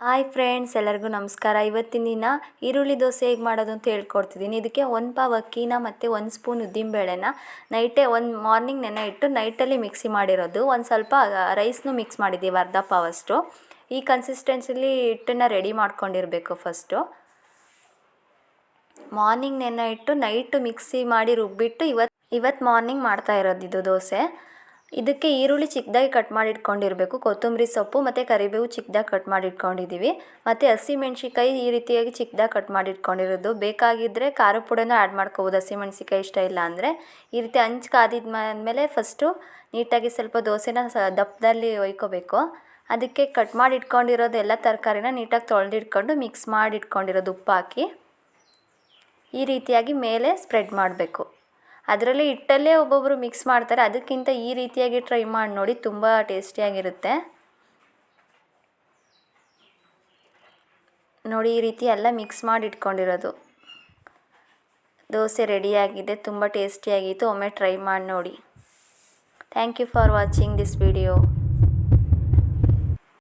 Hi friends, ಎಲ್ಲರಿಗೂ ನಮಸ್ಕಾರ. ಇವತ್ತಿನ ದಿನ ಈರುಳ್ಳಿ ದೋಸೆ ಹೇಗೆ ಮಾಡೋದು ಅಂತ ಹೇಳ್ಕೊಡ್ತಿದ್ದೀನಿ. ಇದಕ್ಕೆ ಒಂದು ಪಾವ್ ಅಕ್ಕಿನ ಮತ್ತು ಒಂದು ಸ್ಪೂನ್ ಉದ್ದಿನಬೇಳೆನ ನೈಟೇ ಒಂದು ಮಾರ್ನಿಂಗ್ ನೆನೆ ಇಟ್ಟು ನೈಟಲ್ಲಿ ಮಿಕ್ಸಿ ಮಾಡಿರೋದು. ಒಂದು ಸ್ವಲ್ಪ ರೈಸ್ನು ಮಿಕ್ಸ್ ಮಾಡಿದ್ದೀವಿ, ಅರ್ಧ ಪಾವಷ್ಟು ಈ ಕನ್ಸಿಸ್ಟೆನ್ಸಿಲಿ ಹಿಟ್ಟನ್ನು ರೆಡಿ ಮಾಡ್ಕೊಂಡಿರಬೇಕು ಫಸ್ಟು ಮಾರ್ನಿಂಗ್ ನೆನೆ ಇಟ್ಟು ನೈಟು ಮಿಕ್ಸಿ ಮಾಡಿ ರುಬ್ಬಿಟ್ಟು ಇವತ್ತು ಇವತ್ತು ಮಾರ್ನಿಂಗ್ ಮಾಡ್ತಾ ಇರೋದು ಇದು ದೋಸೆ. ಇದಕ್ಕೆ ಈರುಳ್ಳಿ ಚಿಕ್ಕದಾಗಿ ಕಟ್ ಮಾಡಿ ಇಟ್ಕೊಂಡಿರಬೇಕು ಕೊತ್ತಂಬರಿ ಸೊಪ್ಪು ಮತ್ತು ಕರಿಬೇವು ಚಿಕ್ಕದಾಗಿ ಕಟ್ ಮಾಡಿ ಇಟ್ಕೊಂಡಿದ್ದೀವಿ ಮತ್ತು ಹಸಿಮೆಣ್ಸಿಕಾಯಿ ಈ ರೀತಿಯಾಗಿ ಚಿಕ್ಕದಾಗಿ ಕಟ್ ಮಾಡಿ ಇಟ್ಕೊಂಡಿರೋದು ಬೇಕಾಗಿದ್ದರೆ ಖಾರ ಪುಡಿನ ಆ್ಯಡ್ ಮಾಡ್ಕೋಬೋದು. ಹಸಿಮೆಣ್ಸಿಕಾಯಿ ಇಷ್ಟ ಇಲ್ಲ ಅಂದರೆ. ಈ ರೀತಿ ಹಂಚ್ ಕಾದಿದ್ಮೇಲೆ ಫಸ್ಟು ನೀಟಾಗಿ ಸ್ವಲ್ಪ ದೋಸೆನ ಸ ದಪ್ಪದಲ್ಲಿ ಒಯ್ಕೋಬೇಕು. ಅದಕ್ಕೆ ಕಟ್ ಮಾಡಿ ಇಟ್ಕೊಂಡಿರೋದು ಎಲ್ಲ ತರಕಾರಿನ ನೀಟಾಗಿ ತೊಳೆದಿಟ್ಕೊಂಡು ಮಿಕ್ಸ್ ಮಾಡಿ ಇಟ್ಕೊಂಡಿರೋದು ಉಪ್ಪು ಹಾಕಿ ಈ ರೀತಿಯಾಗಿ ಮೇಲೆ ಸ್ಪ್ರೆಡ್ ಮಾಡಬೇಕು. ಅದರಲ್ಲಿ ಹಿಟ್ಟಲ್ಲೇ ಒಬ್ಬೊಬ್ಬರು ಮಿಕ್ಸ್ ಮಾಡ್ತಾರೆ. ಅದಕ್ಕಿಂತ ಈ ರೀತಿಯಾಗಿ ಟ್ರೈ ಮಾಡಿ ನೋಡಿ, ತುಂಬ ಟೇಸ್ಟಿಯಾಗಿರುತ್ತೆ ನೋಡಿ, ಈ ರೀತಿ ಎಲ್ಲ ಮಿಕ್ಸ್ ಮಾಡಿ ಇಟ್ಕೊಂಡಿರೋದು. ದೋಸೆ ರೆಡಿಯಾಗಿದೆ ತುಂಬ ಟೇಸ್ಟಿಯಾಗಿತ್ತು ಒಮ್ಮೆ ಟ್ರೈ ಮಾಡಿ ನೋಡಿ. Thank you for watching this video